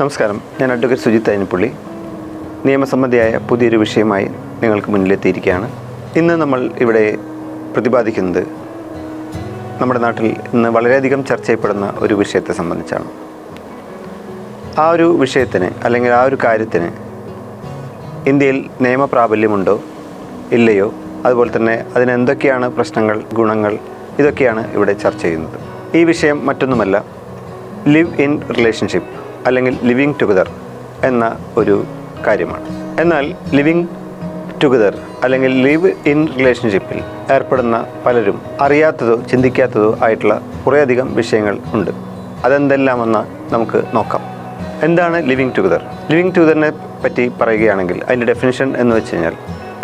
നമസ്കാരം. ഞാൻ അഡ്വക്കേറ്റ് സുജിത് അയനപ്പള്ളി നിയമസംബന്ധിയായ പുതിയൊരു വിഷയമായി നിങ്ങൾക്ക് മുന്നിലെത്തിയിരിക്കുകയാണ്. ഇന്ന് നമ്മൾ ഇവിടെ പ്രതിപാദിക്കുന്നത് നമ്മുടെ നാട്ടിൽ ഇന്ന് വളരെയധികം ചർച്ച ചെയ്യപ്പെടുന്ന ഒരു വിഷയത്തെ സംബന്ധിച്ചാണ്. ആ ഒരു വിഷയത്തിന് അല്ലെങ്കിൽ ആ ഒരു കാര്യത്തിന് ഇന്ത്യയിൽ നിയമപ്രാബല്യമുണ്ടോ? ഇല്ലയോ? അതുപോലെ തന്നെ അതിന് എന്തൊക്കെയാണ് പ്രശ്നങ്ങൾ ഗുണങ്ങൾ? ഇതൊക്കെയാണ് ഇവിടെ ചർച്ച ചെയ്യുന്നത്. ഈ വിഷയം മറ്റൊന്നുമല്ല ലിവ് ഇൻ റിലേഷൻഷിപ്പ്. അല്ലെങ്കിൽ ലിവിങ് ടുഗദർ എന്ന ഒരു കാര്യമാണ്. എന്നാൽ ലിവിങ് ടുഗദർ അല്ലെങ്കിൽ ലിവ് ഇൻ റിലേഷൻഷിപ്പിൽ ഏർപ്പെടുന്ന പലരും അറിയാത്തതോ ചിന്തിക്കാത്തതോ ആയിട്ടുള്ള കുറേയധികം വിഷയങ്ങൾ ഉണ്ട്. അതെന്തെല്ലാമെന്ന് നമുക്ക് നോക്കാം. എന്താണ് ലിവിങ് ടുഗദർ? ലിവിങ് ടുഗദറിനെ പറ്റി പറയുകയാണെങ്കിൽ അതിന്റെ ഡെഫിനിഷൻ എന്ന് വെച്ച് കഴിഞ്ഞാൽ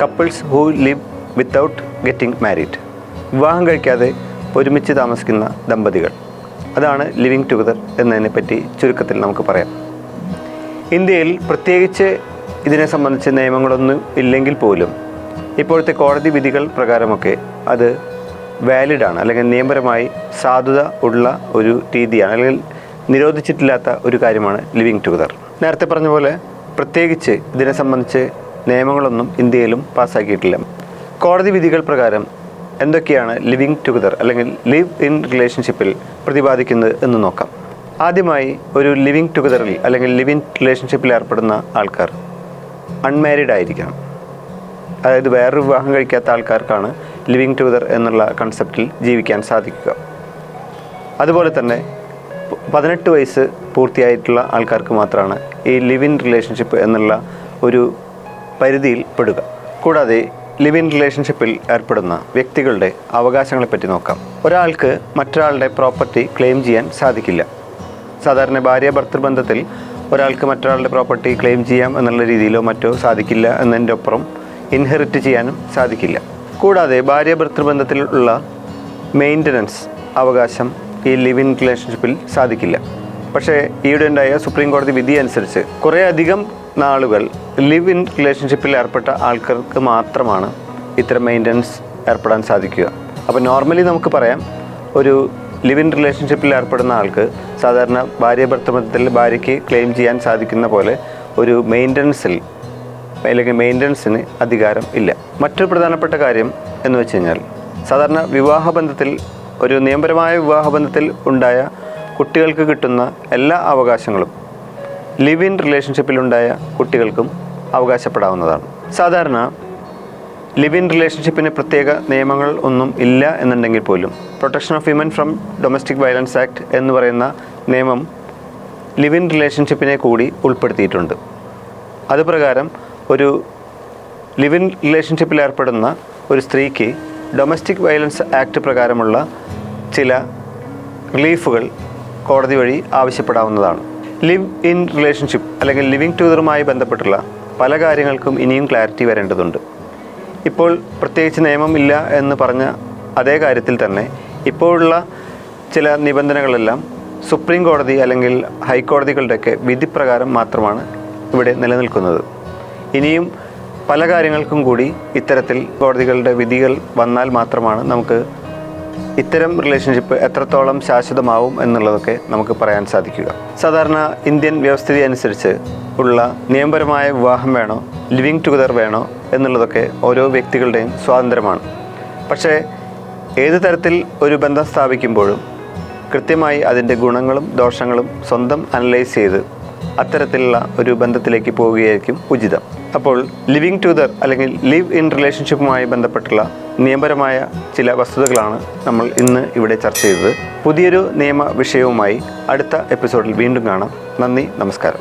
couples who live without getting married. വിവാഹം കഴിക്കാതെ ഒരുമിച്ച് താമസിക്കുന്ന ദമ്പതികൾ. അതാണ് ലിവിങ് ടുഗദർ എന്നതിനെ പറ്റി ചുരുക്കത്തിൽ നമുക്ക് പറയാം. ഇന്ത്യയിൽ പ്രത്യേകിച്ച് ഇതിനെ സംബന്ധിച്ച് നിയമങ്ങളൊന്നും ഇല്ലെങ്കിൽ പോലും ഇപ്പോഴത്തെ കോടതി വിധികൾ പ്രകാരമൊക്കെ അത് വാലിഡാണ് അല്ലെങ്കിൽ നിയമപരമായി സാധുത ഉള്ള ഒരു രീതിയാണ്. അല്ലെങ്കിൽ നിരോധിച്ചിട്ടില്ലാത്ത ഒരു കാര്യമാണ് ലിവിങ് ടുഗദർ നേരത്തെ പറഞ്ഞ പോലെ പ്രത്യേകിച്ച് ഇതിനെ സംബന്ധിച്ച് നിയമങ്ങളൊന്നും ഇന്ത്യയിലും പാസ്സാക്കിയിട്ടില്ല. കോടതി വിധികൾ പ്രകാരം എന്തൊക്കെയാണ് ലിവിങ് ടുഗദർ അല്ലെങ്കിൽ ലിവ് ഇൻ റിലേഷൻഷിപ്പിൽ പ്രതിപാദിക്കുന്നത് എന്ന് നോക്കാം. ആദ്യമായി ഒരു ലിവിങ് ടുഗദറിൽ അല്ലെങ്കിൽ ലിവ് ഇൻ റിലേഷൻഷിപ്പിൽ ഏർപ്പെടുന്ന ആൾക്കാർ അൺമാരീഡ് ആയിരിക്കണം. അതായത് വേറൊരു വിവാഹം കഴിക്കാത്ത ആൾക്കാർക്കാണ് ലിവിങ് ടുഗദർ എന്നുള്ള കൺസെപ്റ്റിൽ ജീവിക്കാൻ സാധിക്കുക. അതുപോലെ തന്നെ പതിനെട്ട് വയസ്സ് പൂർത്തിയായിട്ടുള്ള ആൾക്കാർക്ക് മാത്രമാണ് ഈ ലിവ് ഇൻ റിലേഷൻഷിപ്പ് എന്നുള്ള ഒരു പരിധിയിൽ പെടുക. കൂടാതെ ലിവ് ഇൻ റിലേഷൻഷിപ്പിൽ ഏർപ്പെടുന്ന വ്യക്തികളുടെ അവകാശങ്ങളെ പറ്റി നോക്കാം. ഒരാൾക്ക് മറ്റൊരാളുടെ പ്രോപ്പർട്ടി ക്ലെയിം ചെയ്യാൻ സാധിക്കില്ല. സാധാരണ ഭാര്യ ഭർത്തൃബന്ധത്തിൽ ഒരാൾക്ക് മറ്റൊരാളുടെ പ്രോപ്പർട്ടി ക്ലെയിം ചെയ്യാം എന്നുള്ള രീതിയിലോ മറ്റോ സാധിക്കില്ല എന്നതിന്റെ ഒപ്പം ഇൻഹെറിറ്റ് ചെയ്യാനും സാധിക്കില്ല. കൂടാതെ ഭാര്യ ഭർത്തൃബന്ധത്തിലുള്ള മെയിന്റനൻസ് അവകാശം ഈ ലിവ് ഇൻ റിലേഷൻഷിപ്പിൽ സാധിക്കില്ല. പക്ഷേ ഈയിടെ ഉണ്ടായ സുപ്രീം കോടതി വിധി അനുസരിച്ച് കുറേയധികം നാളുകൾ ലിവ് ഇൻ റിലേഷൻഷിപ്പിൽ ഏർപ്പെട്ട ആൾക്കാർക്ക് മാത്രമാണ് ഇത്തരം മെയിന്റനൻസ് ഏർപ്പെടാൻ സാധിക്കുക. അപ്പോൾ നോർമലി നമുക്ക് പറയാം ഒരു ലിവ് ഇൻ റിലേഷൻഷിപ്പിൽ ഏർപ്പെടുന്ന ആൾക്ക് സാധാരണ ഭാര്യ ഭർത്തമത്തിൽ ഭാര്യയ്ക്ക് ക്ലെയിം ചെയ്യാൻ സാധിക്കുന്ന പോലെ ഒരു മെയിന്റനൻസിൽ അല്ലെങ്കിൽ മെയിന്റനൻസിന് അധികാരം ഇല്ല. മറ്റൊരു പ്രധാനപ്പെട്ട കാര്യം എന്ന് വെച്ച് കഴിഞ്ഞാൽ സാധാരണ വിവാഹബന്ധത്തിൽ ഒരു നിയമപരമായ വിവാഹബന്ധത്തിൽ ഉണ്ടായ കുട്ടികൾക്ക് കിട്ടുന്ന എല്ലാ അവകാശങ്ങളും ലിവ് ഇൻ റിലേഷൻഷിപ്പിലുണ്ടായ കുട്ടികൾക്കും അവകാശപ്പെടാവുന്നതാണ്. സാധാരണ ലിവ് ഇൻ റിലേഷൻഷിപ്പിന് പ്രത്യേക നിയമങ്ങൾ ഒന്നും ഇല്ല എന്നുണ്ടെങ്കിൽ പോലും protection of women from domestic violence act എന്ന് പറയുന്ന നിയമം ലിവ് ഇൻ റിലേഷൻഷിപ്പിനെ കൂടി ഉൾപ്പെടുത്തിയിട്ടുണ്ട്. അതുപ്രകാരം ഒരു ലിവ് ഇൻ റിലേഷൻഷിപ്പിൽ ഏർപ്പെടുന്ന ഒരു സ്ത്രീക്ക് ഡൊമസ്റ്റിക് വയലൻസ് ആക്ട് പ്രകാരമുള്ള ചില റിലീഫുകൾ കോടതി വഴി ആവശ്യപ്പെടാവുന്നതാണ്. ലിവ് ഇൻ റിലേഷൻഷിപ്പ് അല്ലെങ്കിൽ ലിവിങ് ടുഗദറുമായി ബന്ധപ്പെട്ടുള്ള പല കാര്യങ്ങൾക്കും ഇനിയും ക്ലാരിറ്റി വരേണ്ടതുണ്ട്. ഇപ്പോൾ പ്രത്യേകിച്ച് നിയമം ഇല്ല എന്ന് പറഞ്ഞ അതേ കാര്യത്തിൽ തന്നെ ഇപ്പോഴുള്ള ചില നിബന്ധനകളെല്ലാം സുപ്രീം കോടതി അല്ലെങ്കിൽ ഹൈക്കോടതികളുടെയൊക്കെ വിധിപ്രകാരം മാത്രമാണ് ഇവിടെ നിലനിൽക്കുന്നത്. ഇനിയും പല കാര്യങ്ങൾക്കും കൂടി ഇത്തരത്തിൽ കോടതികളുടെ വിധികൾ വന്നാൽ മാത്രമാണ് നമുക്ക് ഇത്തരം റിലേഷൻഷിപ്പ് എത്രത്തോളം ശാശ്വതമാവും എന്നുള്ളതൊക്കെ നമുക്ക് പറയാൻ സാധിക്കുക. സാധാരണ ഇന്ത്യൻ വ്യവസ്ഥിതി അനുസരിച്ച് ഉള്ള നിയമപരമായ വിവാഹം വേണോ ലിവിങ് ടുഗദർ വേണോ എന്നുള്ളതൊക്കെ ഓരോ വ്യക്തികളുടെയും സ്വാതന്ത്ര്യമാണ്. പക്ഷേ ഏത് തരത്തിൽ ഒരു ബന്ധം സ്ഥാപിക്കുമ്പോഴും കൃത്യമായി അതിന്റെ ഗുണങ്ങളും ദോഷങ്ങളും സ്വന്തം അനലൈസ് ചെയ്ത് അത്തരത്തിലുള്ള ഒരു ബന്ധത്തിലേക്ക് പോവുകയായിരിക്കും ഉചിതം. അപ്പോൾ ലിവിങ് ടുഗദർ അല്ലെങ്കിൽ ലിവ് ഇൻ റിലേഷൻഷിപ്പുമായി ബന്ധപ്പെട്ടുള്ള നിയമപരമായ ചില വസ്തുതകളാണ് നമ്മൾ ഇന്ന് ഇവിടെ ചർച്ച ചെയ്തത്. പുതിയൊരു നിയമ വിഷയവുമായി അടുത്ത എപ്പിസോഡിൽ വീണ്ടും കാണാം. നന്ദി നമസ്കാരം.